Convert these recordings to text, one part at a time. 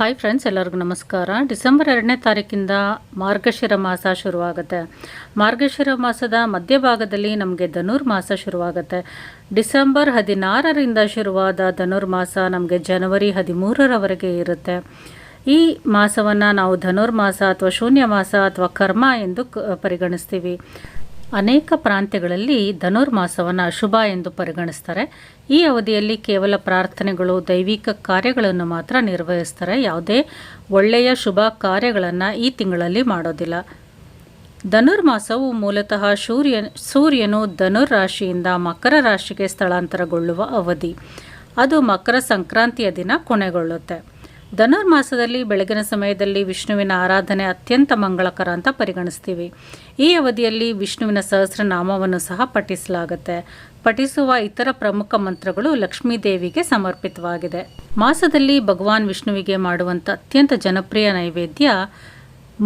Hi friends ಎಲ್ಲರಿಗೂ ನಮಸ್ಕಾರ. December ಎರಡನೇ ತಾರೀಕಿಂದ ಮಾರ್ಗಶಿರ ಮಾಸ ಶುರುವಾಗುತ್ತೆ. ಮಾರ್ಗಶಿರ ಮಾಸದ ಮಧ್ಯಭಾಗದಲ್ಲಿ ನಮಗೆ ಧನುರ್ಮಾಸ ಶುರುವಾಗುತ್ತೆ. ಡಿಸೆಂಬರ್ ಹದಿನಾರರಿಂದ ಶುರುವಾದ ಧನುರ್ಮಾಸ ನಮಗೆ ಜನವರಿ ಹದಿಮೂರರವರೆಗೆ ಇರುತ್ತೆ. ಈ ಮಾಸವನ್ನು ನಾವು ಧನುರ್ಮಾಸ ಅಥವಾ ಶೂನ್ಯ ಮಾಸ ಅಥವಾ ಕರ್ಮ ಎಂದು ಪರಿಗಣಿಸ್ತೀವಿ. ಅನೇಕ ಪ್ರಾಂತ್ಯಗಳಲ್ಲಿ ಧನುರ್ಮಾಸವನ್ನು ಅಶುಭ ಎಂದು ಪರಿಗಣಿಸ್ತಾರೆ. ಈ ಅವಧಿಯಲ್ಲಿ ಕೇವಲ ಪ್ರಾರ್ಥನೆಗಳು, ದೈವಿಕ ಕಾರ್ಯಗಳನ್ನು ಮಾತ್ರ ನಿರ್ವಹಿಸ್ತಾರೆ. ಯಾವುದೇ ಒಳ್ಳೆಯ ಶುಭ ಕಾರ್ಯಗಳನ್ನು ಈ ತಿಂಗಳಲ್ಲಿ ಮಾಡೋದಿಲ್ಲ. ಧನುರ್ಮಾಸವು ಮೂಲತಃ ಸೂರ್ಯ ಸೂರ್ಯನು ಧನುರ್ ರಾಶಿಯಿಂದ ಮಕರ ರಾಶಿಗೆ ಸ್ಥಳಾಂತರಗೊಳ್ಳುವ ಅವಧಿ. ಅದು ಮಕರ ಸಂಕ್ರಾಂತಿಯ ದಿನ ಕೊನೆಗೊಳ್ಳುತ್ತೆ. ಧನುರ್ಮಾಸದಲ್ಲಿ ಬೆಳಗಿನ ಸಮಯದಲ್ಲಿ ವಿಷ್ಣುವಿನ ಆರಾಧನೆ ಅತ್ಯಂತ ಮಂಗಳಕರ ಅಂತ ಪರಿಗಣಿಸ್ತೀವಿ. ಈ ಅವಧಿಯಲ್ಲಿ ವಿಷ್ಣುವಿನ ಸಹಸ್ರನಾಮವನ್ನು ಸಹ ಪಠಿಸಲಾಗುತ್ತೆ. ಪಠಿಸುವ ಇತರ ಪ್ರಮುಖ ಮಂತ್ರಗಳು ಲಕ್ಷ್ಮೀ ದೇವಿಗೆ ಸಮರ್ಪಿತವಾಗಿದೆ. ಮಾಸದಲ್ಲಿ ಭಗವಾನ್ ವಿಷ್ಣುವಿಗೆ ಮಾಡುವಂಥ ಅತ್ಯಂತ ಜನಪ್ರಿಯ ನೈವೇದ್ಯ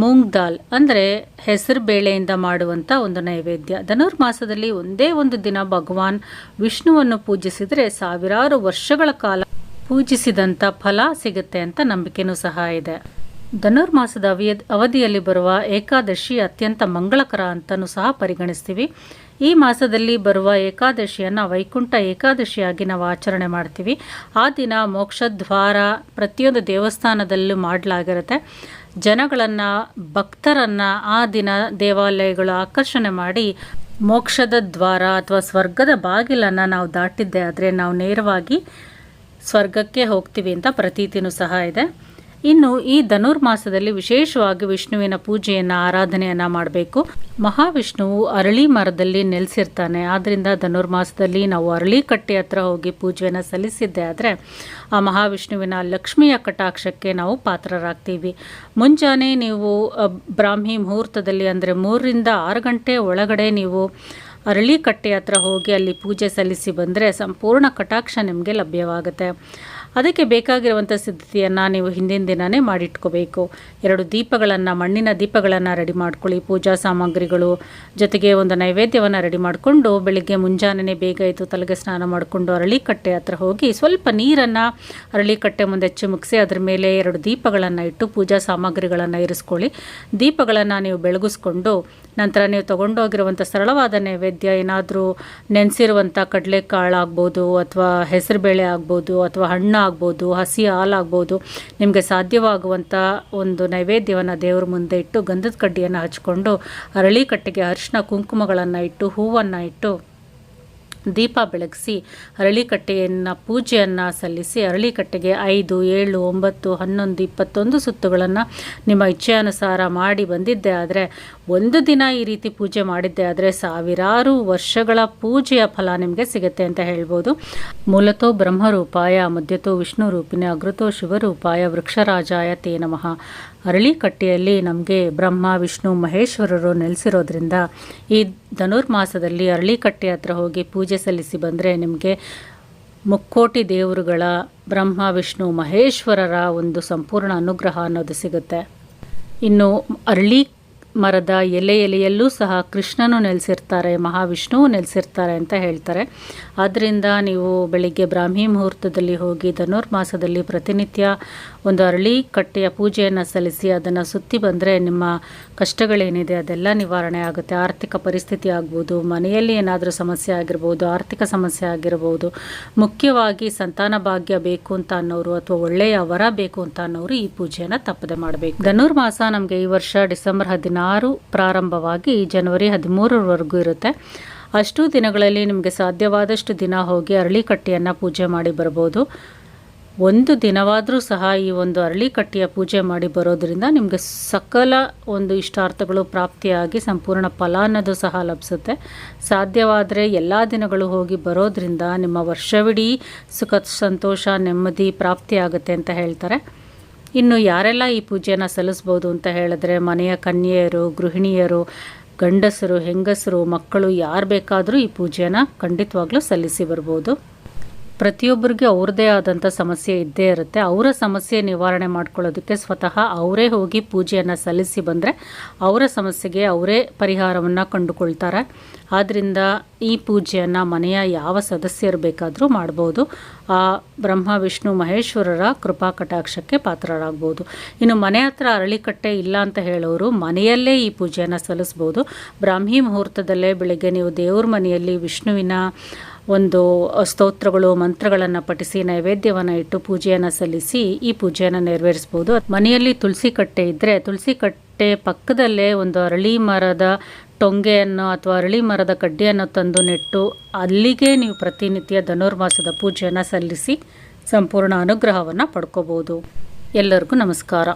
ಮೂಂಗ್ ದಾಲ್, ಅಂದರೆ ಹೆಸರು ಬೇಳೆಯಿಂದ ಮಾಡುವಂಥ ಒಂದು ನೈವೇದ್ಯ. ಧನುರ್ಮಾಸದಲ್ಲಿ ಒಂದೇ ಒಂದು ದಿನ ಭಗವಾನ್ ವಿಷ್ಣುವನ್ನು ಪೂಜಿಸಿದರೆ ಸಾವಿರಾರು ವರ್ಷಗಳ ಕಾಲ ಪೂಜಿಸಿದಂಥ ಫಲ ಸಿಗುತ್ತೆ ಅಂತ ನಂಬಿಕೆನೂ ಸಹ ಇದೆ. ಧನುರ್ಮಾಸದ ಅವಿಯ ಅವಧಿಯಲ್ಲಿ ಬರುವ ಏಕಾದಶಿ ಅತ್ಯಂತ ಮಂಗಳಕರ ಅಂತಲೂ ಸಹ ಪರಿಗಣಿಸ್ತೀವಿ. ಈ ಮಾಸದಲ್ಲಿ ಬರುವ ಏಕಾದಶಿಯನ್ನು ವೈಕುಂಠ ಏಕಾದಶಿಯಾಗಿ ನಾವು ಆಚರಣೆ ಮಾಡ್ತೀವಿ. ಆ ದಿನ ಮೋಕ್ಷದ್ವಾರ ಪ್ರತಿಯೊಂದು ದೇವಸ್ಥಾನದಲ್ಲೂ ಮಾಡಲಾಗಿರುತ್ತೆ. ಜನಗಳನ್ನು, ಭಕ್ತರನ್ನು ಆ ದಿನ ದೇವಾಲಯಗಳು ಆಕರ್ಷಣೆ ಮಾಡಿ ಮೋಕ್ಷದ ದ್ವಾರ ಅಥವಾ ಸ್ವರ್ಗದ ಬಾಗಿಲನ್ನು ನಾವು ದಾಟಿದ್ದೆ ಆದರೆ ನಾವು ನೇರವಾಗಿ ಸ್ವರ್ಗಕ್ಕೆ ಹೋಗ್ತೀವಿ ಅಂತ ಪ್ರತೀತಿನೂ ಸಹ ಇದೆ. ಇನ್ನು ಈ ಧನುರ್ಮಾಸದಲ್ಲಿ ವಿಶೇಷವಾಗಿ ವಿಷ್ಣುವಿನ ಪೂಜೆಯನ್ನು, ಆರಾಧನೆಯನ್ನು ಮಾಡಬೇಕು. ಮಹಾವಿಷ್ಣುವು ಅರಳಿ ಮರದಲ್ಲಿ ನೆಲೆಸಿರ್ತಾನೆ. ಆದ್ದರಿಂದ ಧನುರ್ಮಾಸದಲ್ಲಿ ನಾವು ಅರಳಿ ಕಟ್ಟೆ ಹತ್ರ ಹೋಗಿ ಪೂಜೆಯನ್ನು ಸಲ್ಲಿಸಿದ್ದೆ ಆದರೆ ಆ ಮಹಾವಿಷ್ಣುವಿನ ಲಕ್ಷ್ಮಿಯ ಕಟಾಕ್ಷಕ್ಕೆ ನಾವು ಪಾತ್ರರಾಗ್ತೀವಿ. ಮುಂಜಾನೆ ನೀವು ಬ್ರಾಹ್ಮಿ ಮುಹೂರ್ತದಲ್ಲಿ ಅಂದರೆ ಮೂರರಿಂದ ಆರು ಗಂಟೆ ಒಳಗಡೆ ನೀವು ಅರಳಿ ಕಟ್ಟೆ ಹತ್ರ ಹೋಗಿ ಅಲ್ಲಿ ಪೂಜೆ ಸಲ್ಲಿಸಿ ಬಂದರೆ ಸಂಪೂರ್ಣ ಕಟಾಕ್ಷ ನಿಮಗೆ ಲಭ್ಯವಾಗುತ್ತೆ. ಅದಕ್ಕೆ ಬೇಕಾಗಿರುವಂಥ ಸಿದ್ಧತೆಯನ್ನು ನೀವು ಹಿಂದಿನ ದಿನವೇ ಮಾಡಿಟ್ಕೋಬೇಕು. ಎರಡು ದೀಪಗಳನ್ನು, ಮಣ್ಣಿನ ದೀಪಗಳನ್ನು ರೆಡಿ ಮಾಡ್ಕೊಳ್ಳಿ. ಪೂಜಾ ಸಾಮಗ್ರಿಗಳು ಜೊತೆಗೆ ಒಂದು ನೈವೇದ್ಯವನ್ನು ರೆಡಿ ಮಾಡಿಕೊಂಡು ಬೆಳಿಗ್ಗೆ ಮುಂಜಾನೆ ಬೇಗ ಇದ್ದು ತಲೆಗೆ ಸ್ನಾನ ಮಾಡಿಕೊಂಡು ಅರಳಿ ಕಟ್ಟೆ ಹತ್ರ ಹೋಗಿ ಸ್ವಲ್ಪ ನೀರನ್ನು ಅರಳಿ ಕಟ್ಟೆ ಮುಂದೆ ಮುಗಿಸಿ ಅದ್ರ ಮೇಲೆ ಎರಡು ದೀಪಗಳನ್ನು ಇಟ್ಟು ಪೂಜಾ ಸಾಮಗ್ರಿಗಳನ್ನು ಇರಿಸ್ಕೊಳ್ಳಿ. ದೀಪಗಳನ್ನು ನೀವು ಬೆಳಗಿಸ್ಕೊಂಡು ನಂತರ ನೀವು ತಗೊಂಡೋಗಿರುವಂಥ ಸರಳವಾದ ನೈವೇದ್ಯ, ಏನಾದರೂ ನೆನೆಸಿರುವಂಥ ಕಡಲೆಕಾಳು ಆಗ್ಬೋದು ಅಥವಾ ಹೆಸರುಬೇಳೆ ಆಗ್ಬೋದು ಅಥವಾ ಹಣ್ಣು ಆಗ್ಬೋದು ಹಸಿ ಹಾಲು ಆಗ್ಬೋದು ನಿಮಗೆ ಸಾಧ್ಯವಾಗುವಂಥ ಒಂದು ನೈವೇದ್ಯವನ್ನು ದೇವ್ರ ಮುಂದೆ ಇಟ್ಟು ಗಂಧದ ಕಡ್ಡಿಯನ್ನು ಹಚ್ಕೊಂಡು ಅರಳಿ ಕಟ್ಟೆಗೆ ಅರಿಶಿನ ಕುಂಕುಮಗಳನ್ನು ಇಟ್ಟು ಹೂವನ್ನು ಇಟ್ಟು ದೀಪ ಬೆಳಗಿಸಿ ಅರಳಿಕಟ್ಟೆಯನ್ನು ಪೂಜೆಯನ್ನು ಸಲ್ಲಿಸಿ ಅರಳಿಕಟ್ಟೆಗೆ ಐದು, ಏಳು, ಒಂಬತ್ತು, ಹನ್ನೊಂದು, ಇಪ್ಪತ್ತೊಂದು ಸುತ್ತುಗಳನ್ನು ನಿಮ್ಮ ಇಚ್ಛೆಯಾನುಸಾರ ಮಾಡಿ ಬಂದಿದ್ದೆ ಆದರೆ ಒಂದು ದಿನ ಈ ರೀತಿ ಪೂಜೆ ಮಾಡಿದ್ದೆ ಆದರೆ ಸಾವಿರಾರು ವರ್ಷಗಳ ಪೂಜೆಯ ಫಲ ನಿಮಗೆ ಸಿಗುತ್ತೆ ಅಂತ ಹೇಳ್ಬೋದು. ಮೂಲತೋ ಬ್ರಹ್ಮರೂಪಾಯ, ಮಧ್ಯತೋ ವಿಷ್ಣು ರೂಪಿಣಿ ಅಗ್ರತೋ ಶಿವರೂಪಾಯ ವೃಕ್ಷರಾಜಾಯ ತೇ ನಮಃ. ಅರಳಿಕಟ್ಟೆಯಲ್ಲಿ ನಮಗೆ ಬ್ರಹ್ಮ, ವಿಷ್ಣು, ಮಹೇಶ್ವರರು ನೆಲೆಸಿರೋದ್ರಿಂದ ಈ ಧನುರ್ಮಾಸದಲ್ಲಿ ಅರಳಿಕಟ್ಟೆ ಹತ್ರ ಹೋಗಿ ಪೂಜೆ ಸಲ್ಲಿಸಿ ಬಂದರೆ ನಿಮಗೆ ಮುಕ್ಕೋಟಿ ದೇವರುಗಳ ಬ್ರಹ್ಮ, ವಿಷ್ಣು, ಮಹೇಶ್ವರರ ಒಂದು ಸಂಪೂರ್ಣ ಅನುಗ್ರಹ ಅನ್ನೋದು ಸಿಗುತ್ತೆ. ಇನ್ನು ಅರಳಿ ಮರದ ಎಲೆ ಎಲೆಯಲ್ಲೂ ಸಹ ಕೃಷ್ಣನು ನೆಲೆಸಿರ್ತಾರೆ ಮಹಾವಿಷ್ಣು ನೆಲೆಸಿರ್ತಾರೆ ಅಂತ ಹೇಳ್ತಾರೆ. ಆದ್ದರಿಂದ ನೀವು ಬೆಳಿಗ್ಗೆ ಬ್ರಾಹ್ಮಿ ಮುಹೂರ್ತದಲ್ಲಿ ಹೋಗಿ ಧನುರ್ಮಾಸದಲ್ಲಿ ಪ್ರತಿನಿತ್ಯ ಒಂದು ಅರಳಿ ಕಟ್ಟೆಯ ಪೂಜೆಯನ್ನು ಸಲ್ಲಿಸಿ ಅದನ್ನು ಸುತ್ತಿ ಬಂದರೆ ನಿಮ್ಮ ಕಷ್ಟಗಳೇನಿದೆ ಅದೆಲ್ಲ ನಿವಾರಣೆ ಆಗುತ್ತೆ. ಆರ್ಥಿಕ ಪರಿಸ್ಥಿತಿ ಆಗ್ಬೋದು, ಮನೆಯಲ್ಲಿ ಏನಾದರೂ ಸಮಸ್ಯೆ ಆಗಿರ್ಬೋದು, ಆರ್ಥಿಕ ಸಮಸ್ಯೆ ಆಗಿರ್ಬೋದು, ಮುಖ್ಯವಾಗಿ ಸಂತಾನ ಭಾಗ್ಯ ಬೇಕು ಅಂತ ಅನ್ನೋರು ಅಥವಾ ಒಳ್ಳೆಯ ವರ ಬೇಕು ಅಂತ ಅನ್ನೋರು ಈ ಪೂಜೆಯನ್ನು ತಪ್ಪದೆ ಮಾಡಬೇಕು. ಧನುರ್ಮಾಸ ನಮಗೆ ಈ ವರ್ಷ ಡಿಸೆಂಬರ್ ಹದಿನಾರು ಪ್ರಾರಂಭವಾಗಿ ಜನವರಿ ಹದಿಮೂರರವರೆಗೂ ಇರುತ್ತೆ. ಅಷ್ಟು ದಿನಗಳಲ್ಲಿ ನಿಮಗೆ ಸಾಧ್ಯವಾದಷ್ಟು ದಿನ ಹೋಗಿ ಅರಳಿಕಟ್ಟೆಯನ್ನು ಪೂಜೆ ಮಾಡಿ ಬರ್ಬೋದು. ಒಂದು ದಿನವಾದರೂ ಸಹ ಈ ಒಂದು ಅರಳಿಕಟ್ಟೆಯ ಪೂಜೆ ಮಾಡಿ ಬರೋದರಿಂದ ನಿಮಗೆ ಸಕಲ ಒಂದು ಇಷ್ಟಾರ್ಥಗಳು ಪ್ರಾಪ್ತಿಯಾಗಿ ಸಂಪೂರ್ಣ ಫಲ ಅನ್ನೋದು ಸಹ ಲಭಿಸುತ್ತೆ. ಸಾಧ್ಯವಾದರೆ ಎಲ್ಲ ದಿನಗಳು ಹೋಗಿ ಬರೋದರಿಂದ ನಿಮ್ಮ ವರ್ಷವಿಡೀ ಸುಖ, ಸಂತೋಷ, ನೆಮ್ಮದಿ ಪ್ರಾಪ್ತಿಯಾಗುತ್ತೆ ಅಂತ ಹೇಳ್ತಾರೆ. ಇನ್ನು ಯಾರೆಲ್ಲ ಈ ಪೂಜೆನ ಸಲ್ಲಿಸ್ಬೋದು ಅಂತ ಹೇಳಿದ್ರೆ ಮನೆಯ ಕನ್ಯೆಯರು, ಗೃಹಿಣಿಯರು, ಗಂಡಸರು, ಹೆಂಗಸರು, ಮಕ್ಕಳು ಯಾರು ಬೇಕಾದರೂ ಈ ಪೂಜೆಯನ್ನು ಖಂಡಿತವಾಗ್ಲೂ ಸಲ್ಲಿಸಿ ಬರ್ಬೋದು. ಪ್ರತಿಯೊಬ್ಬರಿಗೆ ಅವ್ರದ್ದೇ ಆದಂಥ ಸಮಸ್ಯೆ ಇದ್ದೇ ಇರುತ್ತೆ. ಅವರ ಸಮಸ್ಯೆ ನಿವಾರಣೆ ಮಾಡ್ಕೊಳ್ಳೋದಕ್ಕೆ ಸ್ವತಃ ಅವರೇ ಹೋಗಿ ಪೂಜೆಯನ್ನು ಸಲ್ಲಿಸಿ ಬಂದರೆ ಅವರ ಸಮಸ್ಯೆಗೆ ಅವರೇ ಪರಿಹಾರವನ್ನು ಕಂಡುಕೊಳ್ತಾರೆ. ಆದ್ದರಿಂದ ಈ ಪೂಜೆಯನ್ನು ಮನೆಯ ಯಾವ ಸದಸ್ಯರು ಬೇಕಾದರೂ ಮಾಡ್ಬೋದು. ಆ ಬ್ರಹ್ಮ, ವಿಷ್ಣು, ಮಹೇಶ್ವರರ ಕೃಪಾ ಕಟಾಕ್ಷಕ್ಕೆ ಪಾತ್ರರಾಗ್ಬೋದು. ಇನ್ನು ಮನೆ ಹತ್ರ ಅರಳಿಕಟ್ಟೆ ಇಲ್ಲ ಅಂತ ಹೇಳೋರು ಮನೆಯಲ್ಲೇ ಈ ಪೂಜೆಯನ್ನು ಸಲ್ಲಿಸ್ಬೋದು. ಬ್ರಾಹ್ಮಿ ಮುಹೂರ್ತದಲ್ಲೇ ಬೆಳಗ್ಗೆ ನೀವು ದೇವ್ರ ಮನೆಯಲ್ಲಿ ವಿಷ್ಣುವಿನ ಒಂದು ಸ್ತೋತ್ರಗಳು, ಮಂತ್ರಗಳನ್ನು ಪಠಿಸಿ, ನೈವೇದ್ಯವನ್ನು ಇಟ್ಟು ಪೂಜೆಯನ್ನು ಸಲ್ಲಿಸಿ ಈ ಪೂಜೆಯನ್ನು ನೆರವೇರಿಸ್ಬೋದು. ಮನೆಯಲ್ಲಿ ತುಳಸಿ ಕಟ್ಟೆ ಇದ್ದರೆ ತುಳಸಿ ಕಟ್ಟೆ ಪಕ್ಕದಲ್ಲೇ ಒಂದು ಅರಳಿ ಮರದ ಟೊಂಗೆಯನ್ನು ಅಥವಾ ಅರಳಿ ಮರದ ಕಡ್ಡಿಯನ್ನು ತಂದು ನೆಟ್ಟು, ಅಲ್ಲಿಗೆ ನೀವು ಪ್ರತಿನಿತ್ಯ ಧನುರ್ಮಾಸದ ಪೂಜೆಯನ್ನು ಸಲ್ಲಿಸಿ ಸಂಪೂರ್ಣ ಅನುಗ್ರಹವನ್ನು ಪಡ್ಕೋಬೋದು. ಎಲ್ಲರಿಗೂ ನಮಸ್ಕಾರ.